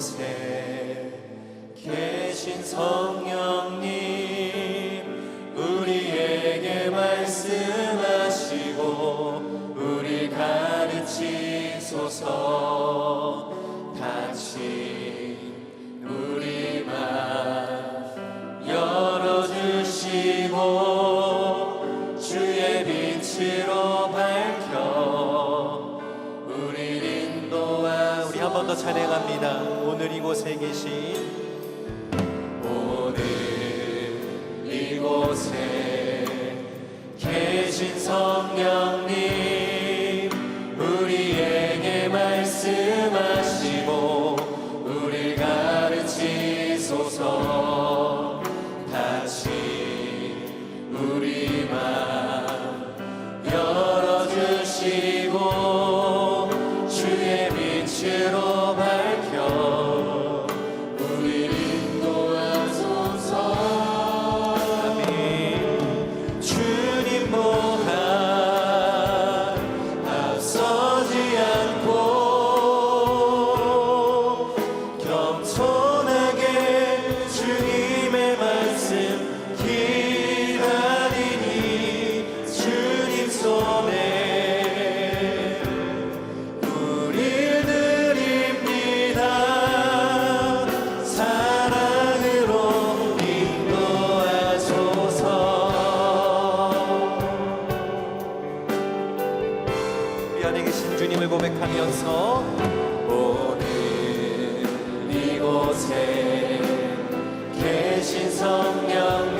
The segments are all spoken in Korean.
곳에 계신 성령. 찬양합니다. 오늘 이곳에 계신 오늘 이곳에 계신 성령 다신 주님을 고백하면서 오늘 이곳에 계신 성령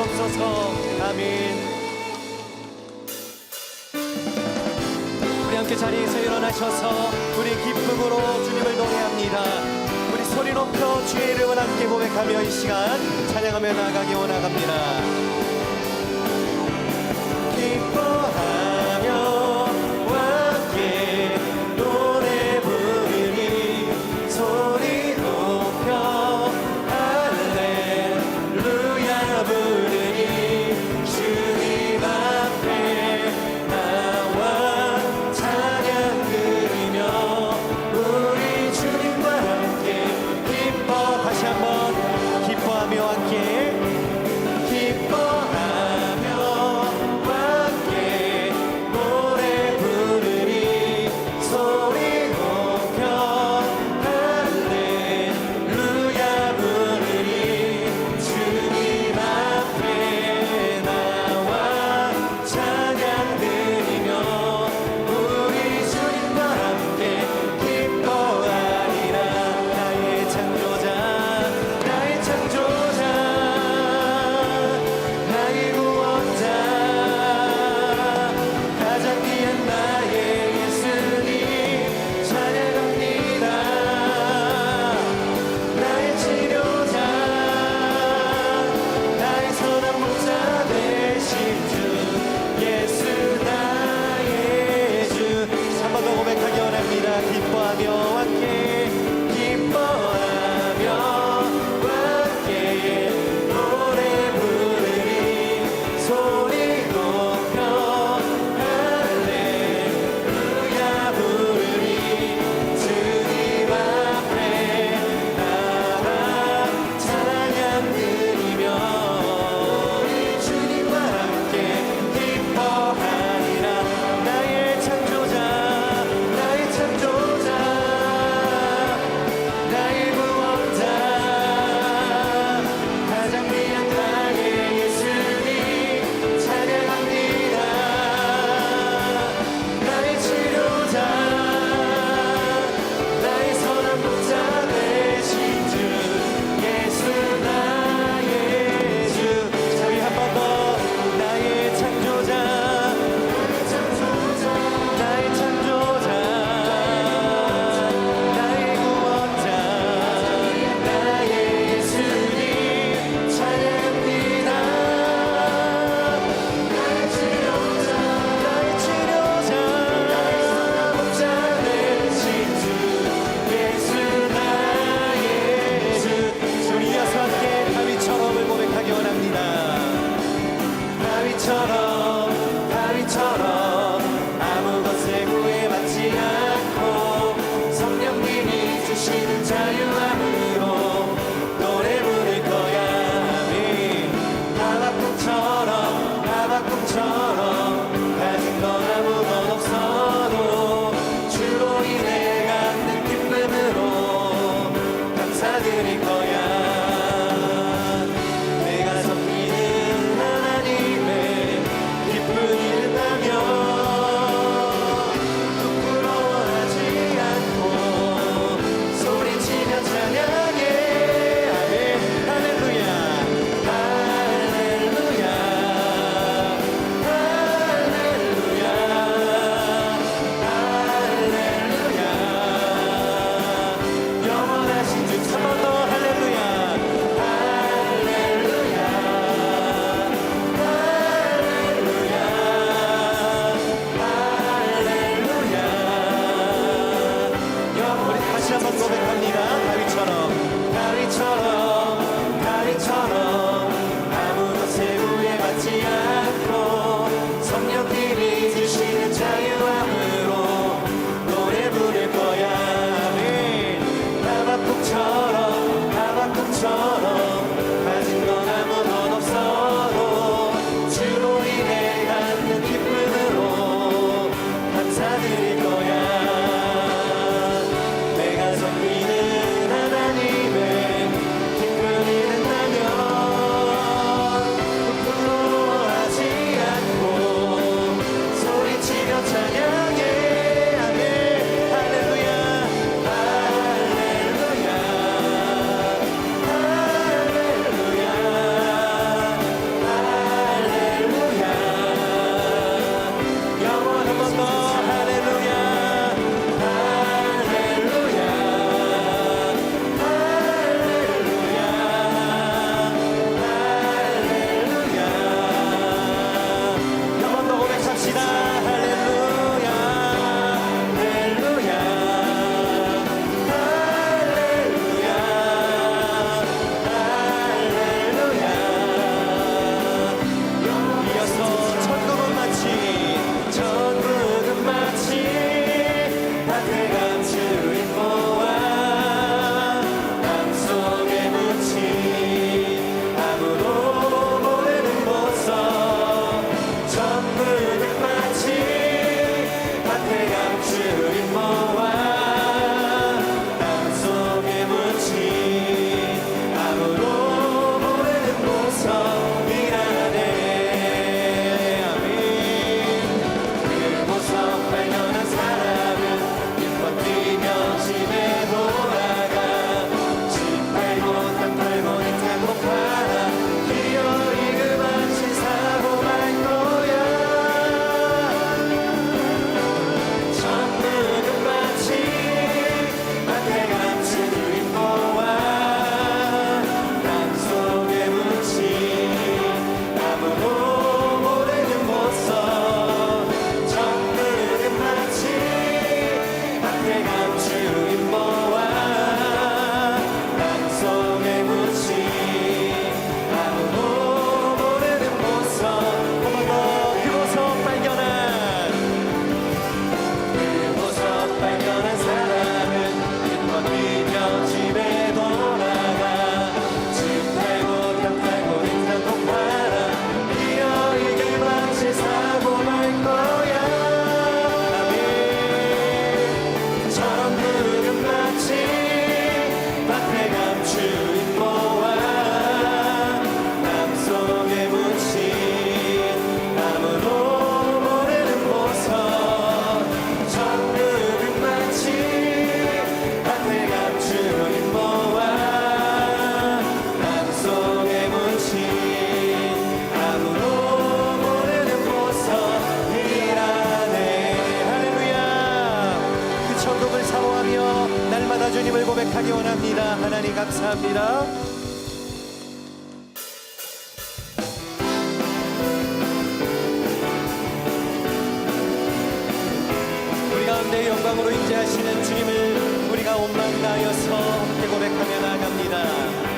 주옵소서 아멘. 우리 함께 자리에서 일어나셔서 우리 기쁨으로 주님을 노래합니다. 우리 소리 높여 주의 이름을 함께 고백하며 이 시간 찬양하며 나가기 원합니다. 가운데 영광으로 임재하시는 주님을 우리가 온망 나여서 함께 고백하며 나갑니다.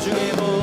중에 보